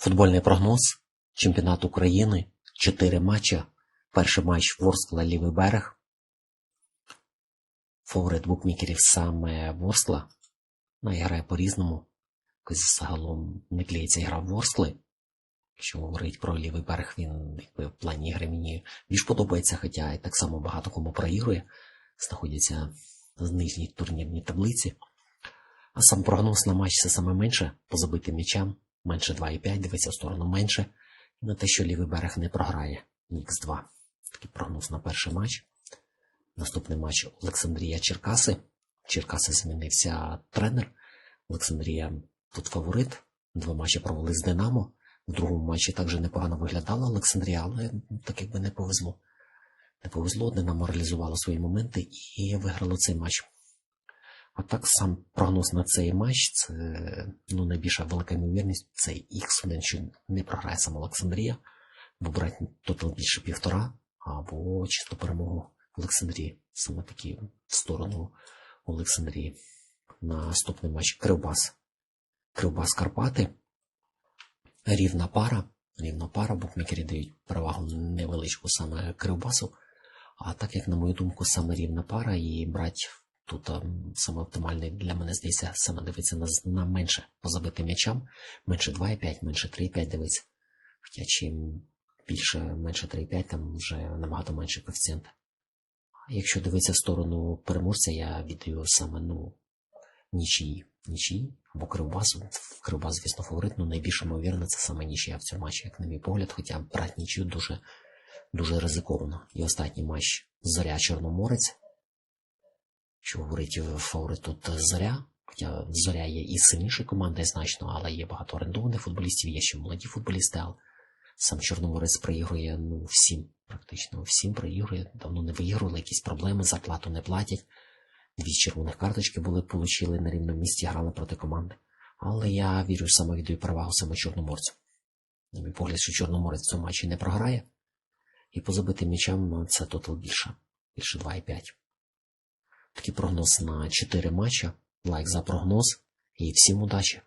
Футбольний прогноз. Чемпіонат України. Чотири матча. Перший матч Ворскла Лівий берег. Фаворит букмекерів саме Ворскла. Ну, і грає по-різному. Загалом не клеїться гра Ворскли. Якщо говорить про лівий берег, він якби, в плані ігри мені більш подобається, хоча і так само багато кому проігрує. Знаходяться в нижній турнірній таблиці. А сам прогноз на матч це саме менше по забитим м'ячам, менше 2,5, дивиться в сторону менше. На те, що лівий берег не програє Х2. Такий прогноз на перший матч. Наступний матч Олександрія Черкаси. Черкаси змінився тренер. Олександрія тут фаворит. Два матчі провели з Динамо. В другому матчі також непогано виглядала Олександрія, але так якби не повезло. Не повезло, Динамо реалізувало свої моменти і виграло цей матч. А так сам прогноз на цей матч це ну, найбільша велика ймовірність це Х1, що не програє сама Олександрія, бо брати тотал більше півтора, або чисто перемогу Олександрії. Саме такі в сторону Олександрії. Наступний матч Кривбас. Кривбас Карпати. Рівна пара. Рівна пара, букмекери дають перевагу невеличку саме Кривбасу. А так як, на мою думку, саме рівна пара і брати тут саме оптимальний для мене здається, саме дивиться на, на менше по забитим м'ячам, менше 2,5, менше 3,5 дивиться. Хоча чим більше менше 3,5, там вже набагато менший коефіцієнт. Якщо дивитися в сторону переможця, я віддаю саме ну, нічиї. Нічиї або Кривбасу. Кривбас, звісно, фаворит, але найбільш ймовірно це саме нічия в цьому матчі, як на мій погляд, хоча брати нічию дуже, дуже ризиковано. І останній матч Зоря Чорноморець. Що говорить фаворит тут Зоря. Хоча Зоря є і сильніша команда значно, але є багато орендованих футболістів, є ще молоді футболісти, але сам Чорноморець проігрує ну, всім, практично всім проігрує. Давно не виігрували, якісь проблеми, зарплату не платять. Дві червоних карточки були получили на рівному місці, грали проти команди. Але я вірю саме віддаю перевагу саме Чорноморцю. На мій погляд, що Чорноморець в цьому матчі не програє. І по забитим м'ячам це тотал більше. Більше 2,5. Такий прогноз на 4 матча. Лайк за прогноз. І всім удачі!